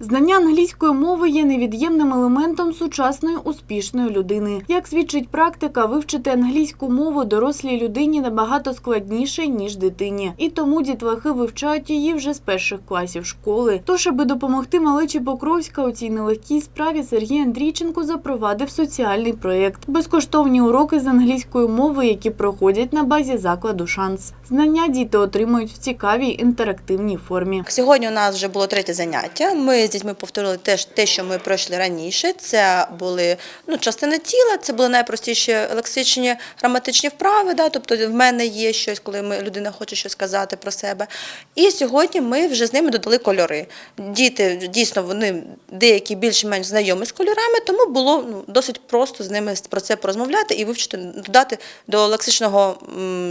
Знання англійської мови є невід'ємним елементом сучасної успішної людини. Як свідчить практика, вивчити англійську мову дорослій людині набагато складніше ніж дитині, і тому дітлахи вивчають її вже з перших класів школи. Тож, аби допомогти малечі Покровська у цій нелегкій справі, Сергій Андрійченко запровадив соціальний проєкт безкоштовні уроки з англійської мови, які проходять на базі закладу шанс. Знання діти отримують в цікавій інтерактивній формі. Сьогодні у нас вже було третє заняття. Ми з дітьми повторили теж те, що ми пройшли раніше. Це були ну, частини тіла, це були найпростіші лексичні граматичні вправи. Да? Тобто в мене є щось, коли ми, людина хоче щось сказати про себе. І сьогодні ми вже з ними додали кольори. Діти дійсно вони деякі більш-менш знайомі з кольорами, тому було ну, досить просто з ними про це порозмовляти і вивчити, додати до лексичного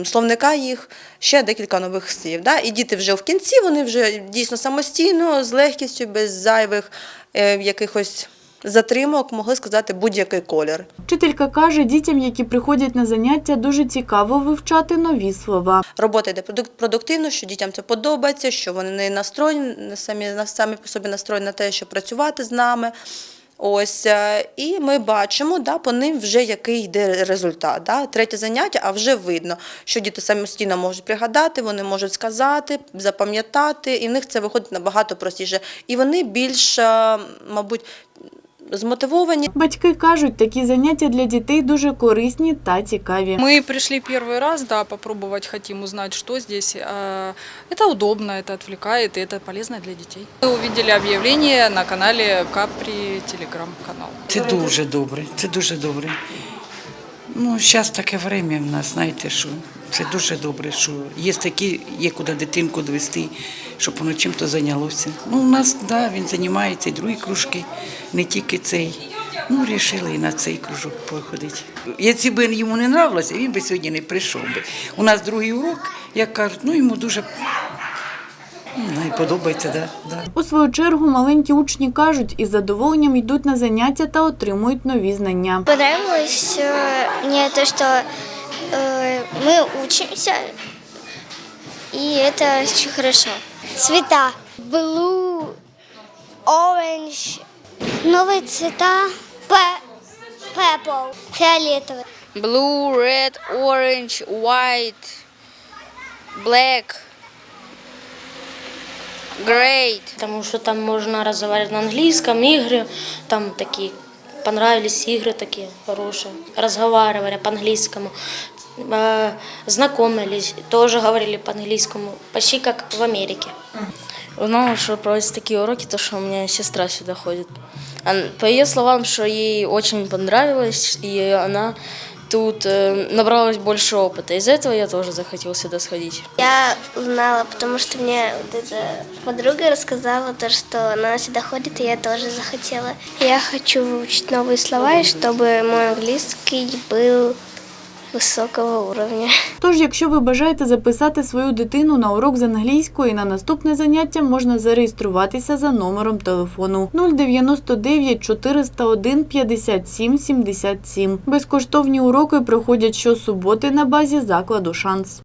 словника їх ще декілька нових слів. Да? І діти вже в кінці вони вже дійсно самостійно, з легкістю, без зайвих е, якихось затримок могли сказати будь-який колір. Вчителька каже, дітям, які приходять на заняття, дуже цікаво вивчати нові слова. Робота йде продук- продуктивно, що дітям це подобається, що вони не настроєні самі, самі по собі настроєні на те, щоб працювати з нами. Ось е, і ми бачимо, да, по ним вже який йде результат. Да. Третє заняття, а вже видно, що діти самостійно можуть пригадати, вони можуть сказати, запам'ятати, і в них це виходить набагато простіше. І вони більш, е, мабуть, змотивовані. Батьки кажуть, такі заняття для дітей дуже корисні та цікаві. Мы пришли первый раз, да, попробовать хотим узнать, что здесь. А, Это удобно, это отвлекает, и это полезно для детей. Мы увидели объявление на канале Капри телеграм-канал. Це дуже добре, це дуже добре. Ну, зараз таке время в нас, знаєте, що це дуже добре, що є такі, є куди дитинку довести, щоб воно чим-то зайнялося. Ну, у нас, да, він займається і другі кружки, не тільки цей. Ну, вирішили і на цей кружок походити. Якщо б йому не нравилося, він би сьогодні не прийшов би. У нас другий урок, як кажуть, ну йому дуже ну, і подобається, да, да. У свою чергу маленькі учні кажуть, із задоволенням йдуть на заняття та отримують нові знання. Понравилось э, мне то, что э, мы учимся, и это очень хорошо. Цвета. Blue, orange. Новые цвета. Pe- purple. Фиолетовый. blue, red, orange, white, black, great. Потому что там можно разговаривать на английском, игры, там такие, понравились игры такие хорошие, разговаривали по-английскому, Э, знакомились, тоже говорили по-английскому, почти как в Америке. Узнала, что проводятся такие уроки, то, что у меня сестра сюда ходит. Ан- По ее словам, что ей очень понравилось, и она тут э, набралась больше опыта. Из-за этого я тоже захотел сюда сходить. Я узнала, потому что мне вот эта подруга рассказала то, что она сюда ходит, и я тоже захотела. Я хочу выучить новые слова, и чтобы мой английский был высокого уровня. Тож, якщо ви бажаєте записати свою дитину на урок з англійської на наступне заняття, можна зареєструватися за номером телефону 099 401 57 77. Безкоштовні уроки проходять щосуботи на базі закладу шанс.